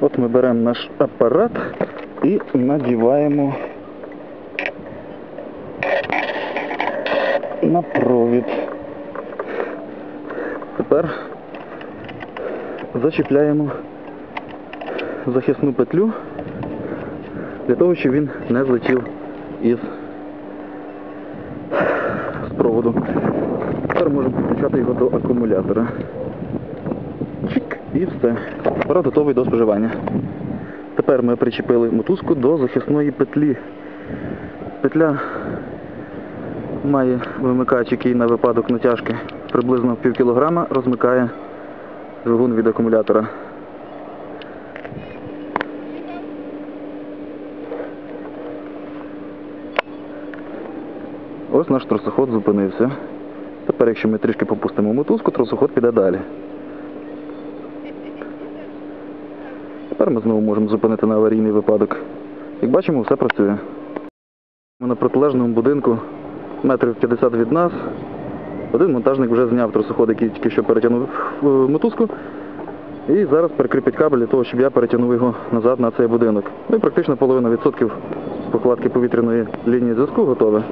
От ми беремо наш апарат і надіваємо на провід. Тепер зачіпляємо захисну петлю для того, щоб він не злетів із з проводу. Тепер можемо підключати його до акумулятора. І все. Апарат готовий до споживання. Тепер ми причепили мотузку до захисної петлі. Петля має вимикач, який на випадок натяжки приблизно пів кілограма розмикає двигун від акумулятора. Ось наш тросоход зупинився. Тепер, якщо ми трішки попустимо мотузку, тросоход піде далі. Тепер ми знову можемо зупинити на аварійний випадок. Як бачимо, все працює. Ми на протилежному будинку, метрів 50 від нас, один монтажник вже зняв тросоход, який тільки що перетягнув е, мотузку. І зараз перекріпить кабель для того, щоб я перетягнув його назад на цей будинок. Ну і практично половина відсотків покладки повітряної лінії зв'язку готове.